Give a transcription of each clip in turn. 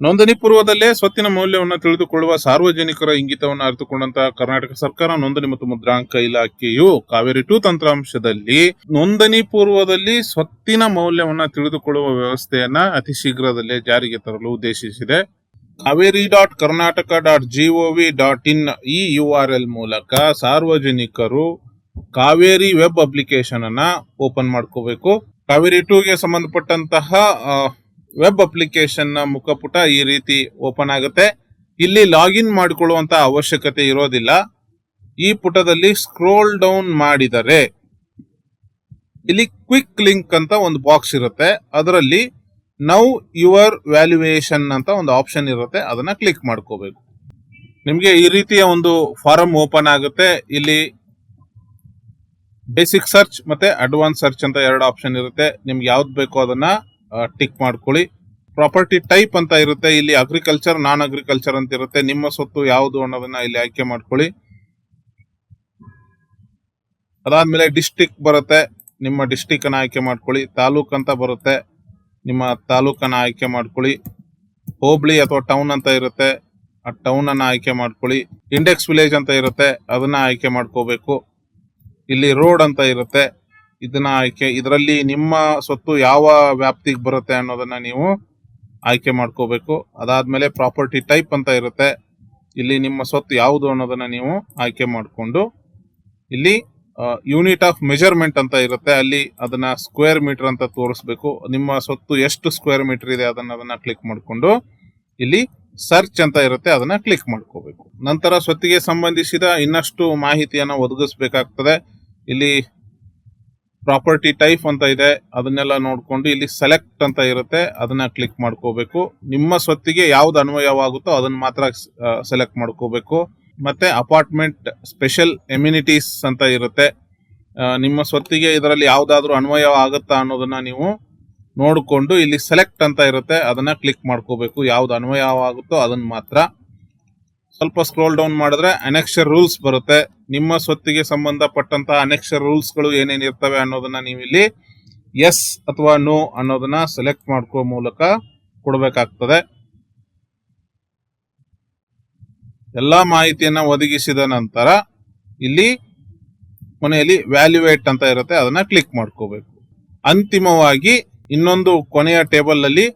ನೋಂದಣಿ ಪೂರ್ವದಲ್ಲೇ ಸ್ವತ್ತಿನ ಮೌಲ್ಯವನ್ನು ತಿಳಿದುಕೊಳ್ಳುವ ಸಾರ್ವಜನಿಕರ ಇಂಗಿತವನ್ನು ಅರಿತುಕೊಂಡಂತಹ ಕರ್ನಾಟಕ ಸರ್ಕಾರ ನೋಂದಣಿ ಮತ್ತು ಮುದ್ರಾಂಕ ಇಲಾಖೆಯು ಕಾವೇರಿ ಟು ತಂತ್ರಾಂಶದಲ್ಲಿ ನೋಂದಣಿ ಪೂರ್ವದಲ್ಲಿ ಸ್ವತ್ತಿನ ಮೌಲ್ಯವನ್ನು ತಿಳಿದುಕೊಳ್ಳುವ ವ್ಯವಸ್ಥೆಯನ್ನ ಅತಿ ಶೀಘ್ರದಲ್ಲೇ ಜಾರಿಗೆ ತರಲು ಉದ್ದೇಶಿಸಿದೆ. Kaveri dot Karnataka dot GOV dot in ಈ ಯು ಆರ್ ಎಲ್ ಮೂಲಕ ಸಾರ್ವಜನಿಕರು ಕಾವೇರಿ ವೆಬ್ ಅಪ್ಲಿಕೇಶನ್ ಅನ್ನ ಓಪನ್ ಮಾಡ್ಕೋಬೇಕು. ಕಾವೇರಿ ಟೂಗೆ ಸಂಬಂಧಪಟ್ಟಂತಹ ವೆಬ್ ಅಪ್ಲಿಕೇಶನ್ನ ಮುಖಪುಟ ಈ ರೀತಿ ಓಪನ್ ಆಗುತ್ತೆ. ಇಲ್ಲಿ ಲಾಗಿನ್ ಮಾಡಿಕೊಳ್ಳುವಂತ ಅವಶ್ಯಕತೆ ಇರೋದಿಲ್ಲ. ಈ ಪುಟದಲ್ಲಿ ಸ್ಕ್ರೋಲ್ ಡೌನ್ ಮಾಡಿದರೆ ಇಲ್ಲಿ ಕ್ವಿಕ್ ಲಿಂಕ್ ಅಂತ ಒಂದು ಬಾಕ್ಸ್ ಇರುತ್ತೆ. ಅದರಲ್ಲಿ ನೌ ಯುವರ್ ವ್ಯಾಲ್ಯೂಯೇಷನ್ ಅಂತ ಒಂದು ಆಪ್ಷನ್ ಇರುತ್ತೆ. ಅದನ್ನ ಕ್ಲಿಕ್ ಮಾಡ್ಕೋಬೇಕು. ನಿಮಗೆ ಈ ರೀತಿಯ ಒಂದು ಫಾರಂ ಓಪನ್ ಆಗುತ್ತೆ. ಇಲ್ಲಿ ಬೇಸಿಕ್ ಸರ್ಚ್ ಮತ್ತೆ ಅಡ್ವಾನ್ಸ್ ಸರ್ಚ್ ಅಂತ ಎರಡು ಆಪ್ಷನ್ ಇರುತ್ತೆ. ನಿಮ್ಗೆ ಯಾವ್ದು ಬೇಕೋ ಅದನ್ನ ಟಿಕ್ ಮಾಡ್ಕೊಳ್ಳಿ. ಪ್ರಾಪರ್ಟಿ ಟೈಪ್ ಅಂತ ಇರುತ್ತೆ. ಇಲ್ಲಿ ಅಗ್ರಿಕಲ್ಚರ್ ನಾನ್ ಅಗ್ರಿಕಲ್ಚರ್ ಅಂತ ಇರುತ್ತೆ. ನಿಮ್ಮ ಸೊತ್ತು ಯಾವುದು ಅನ್ನೋದನ್ನ ಇಲ್ಲಿ ಆಯ್ಕೆ ಮಾಡ್ಕೊಳ್ಳಿ. ಅದಾದ್ಮೇಲೆ ಡಿಸ್ಟಿಕ್ ಬರುತ್ತೆ. ನಿಮ್ಮ ಡಿಸ್ಟಿಕ್ ಅನ್ನ ಆಯ್ಕೆ ಮಾಡ್ಕೊಳ್ಳಿ. ತಾಲೂಕ್ ಅಂತ ಬರುತ್ತೆ. ನಿಮ್ಮ ತಾಲೂಕನ್ನ ಆಯ್ಕೆ ಮಾಡ್ಕೊಳ್ಳಿ. ಹೋಬಳಿ ಅಥವಾ ಟೌನ್ ಅಂತ ಇರುತ್ತೆ. ಆ ಟೌನ್ ಅನ್ನ ಆಯ್ಕೆ ಮಾಡ್ಕೊಳ್ಳಿ. ಇಂಡೆಕ್ಸ್ ವಿಲೇಜ್ ಅಂತ ಇರುತ್ತೆ. ಅದನ್ನ ಆಯ್ಕೆ ಮಾಡ್ಕೋಬೇಕು. ಇಲ್ಲಿ ರೋಡ್ ಅಂತ ಇರುತ್ತೆ. ಇದನ್ನ ಆಯ್ಕೆ, ಇದರಲ್ಲಿ ನಿಮ್ಮ ಸ್ವತ್ತು ಯಾವ ವ್ಯಾಪ್ತಿಗೆ ಬರುತ್ತೆ ಅನ್ನೋದನ್ನ ನೀವು ಆಯ್ಕೆ ಮಾಡ್ಕೋಬೇಕು. ಅದಾದ್ಮೇಲೆ ಪ್ರಾಪರ್ಟಿ ಟೈಪ್ ಅಂತ ಇರುತ್ತೆ. ಇಲ್ಲಿ ನಿಮ್ಮ ಸ್ವತ್ತು ಯಾವುದು ಅನ್ನೋದನ್ನ ನೀವು ಆಯ್ಕೆ ಮಾಡಿಕೊಂಡು, ಇಲ್ಲಿ ಯೂನಿಟ್ ಆಫ್ ಮೆಜರ್ಮೆಂಟ್ ಅಂತ ಇರುತ್ತೆ. ಅಲ್ಲಿ ಅದನ್ನ ಸ್ಕ್ವೇರ್ ಮೀಟರ್ ಅಂತ ತೋರಿಸ್ಬೇಕು. ನಿಮ್ಮ ಸ್ವತ್ತು ಎಷ್ಟು ಸ್ಕ್ವೇರ್ ಮೀಟರ್ ಇದೆ ಅದನ್ನ ಅದನ್ನ ಕ್ಲಿಕ್ ಮಾಡಿಕೊಂಡು, ಇಲ್ಲಿ ಸರ್ಚ್ ಅಂತ ಇರುತ್ತೆ, ಅದನ್ನ ಕ್ಲಿಕ್ ಮಾಡ್ಕೋಬೇಕು. ನಂತರ ಸ್ವತ್ತಿಗೆ ಸಂಬಂಧಿಸಿದ ಇನ್ನಷ್ಟು ಮಾಹಿತಿಯನ್ನ ಒದಗಿಸಬೇಕಾಗ್ತದೆ. ಇಲ್ಲಿ ಪ್ರಾಪರ್ಟಿ ಟೈಪ್ ಅಂತ ಇದೆ, ಅದನ್ನೆಲ್ಲ ನೋಡ್ಕೊಂಡು ಇಲ್ಲಿ ಸೆಲೆಕ್ಟ್ ಅಂತ ಇರುತ್ತೆ, ಅದನ್ನ ಕ್ಲಿಕ್ ಮಾಡ್ಕೋಬೇಕು. ನಿಮ್ಮ ಸ್ವತ್ತಿಗೆ ಯಾವ್ದು ಅನ್ವಯವಾಗುತ್ತೋ ಅದನ್ನ ಮಾತ್ರ ಸೆಲೆಕ್ಟ್ ಮಾಡ್ಕೋಬೇಕು. ಮತ್ತೆ ಅಪಾರ್ಟ್ಮೆಂಟ್ ಸ್ಪೆಷಲ್ ಎಮ್ಯುನಿಟೀಸ್ ಅಂತ ಇರುತ್ತೆ. ನಿಮ್ಮ ಸ್ವತ್ತಿಗೆ ಇದರಲ್ಲಿ ಯಾವ್ದಾದ್ರು ಅನ್ವಯ ಆಗುತ್ತಾ ಅನ್ನೋದನ್ನ ನೀವು ನೋಡಿಕೊಂಡು ಇಲ್ಲಿ ಸೆಲೆಕ್ಟ್ ಅಂತ ಇರುತ್ತೆ, ಅದನ್ನ ಕ್ಲಿಕ್ ಮಾಡ್ಕೋಬೇಕು. ಯಾವ್ದು ಅನ್ವಯವಾಗುತ್ತೋ ಅದನ್ನ ಮಾತ್ರ. ಸ್ವಲ್ಪ ಸ್ಕ್ರೋಲ್ ಡೌನ್ ಮಾಡಿದ್ರೆ ಅನೆಕ್ಷರ್ ರೂಲ್ಸ್ ಬರುತ್ತೆ. ನಿಮ್ಮ ಸ್ವತ್ತಿಗೆ ಸಂಬಂಧಪಟ್ಟಂತಹ ಅನೆಕ್ಷರ್ ರೂಲ್ಸ್ಗಳು ಏನೇನ್ ಇರ್ತವೆ ಅನ್ನೋದನ್ನ ನೀವು ಇಲ್ಲಿ ಎಸ್ ಅಥವಾ ನೋ ಅನ್ನೋದನ್ನ ಸೆಲೆಕ್ಟ್ ಮಾಡ್ಕೋ ಮೂಲಕ ಕೊಡಬೇಕಾಗ್ತದೆ. ಎಲ್ಲಾ ಮಾಹಿತಿಯನ್ನ ಒದಗಿಸಿದ ನಂತರ ಇಲ್ಲಿ ಕೊನೆಯಲ್ಲಿ ವ್ಯಾಲ್ಯೂಯೇಟ್ ಅಂತ ಇರುತ್ತೆ, ಅದನ್ನ ಕ್ಲಿಕ್ ಮಾಡ್ಕೋಬೇಕು. ಅಂತಿಮವಾಗಿ ಇನ್ನೊಂದು ಕೊನೆಯ ಟೇಬಲ್ ಅಲ್ಲಿ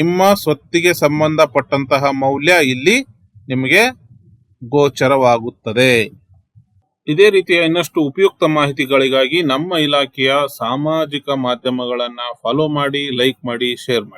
ನಿಮ್ಮ ಸ್ವತ್ತಿಗೆ ಸಂಬಂಧಪಟ್ಟಂತಹ ಮೌಲ್ಯ ಇಲ್ಲಿ ನಿಮಗೆ ಗೋಚರವಾಗುತ್ತದೆ. ಇದೇ ರೀತಿಯ ಇನ್ನಷ್ಟು ಉಪಯುಕ್ತ ಮಾಹಿತಿಗಳಿಗಾಗಿ ನಮ್ಮ ಇಲಾಖೆಯ ಸಾಮಾಜಿಕ ಮಾಧ್ಯಮಗಳನ್ನು ಫಾಲೋ ಮಾಡಿ ಲೈಕ್ ಮಾಡಿ ಶೇರ್ ಮಾಡಿ.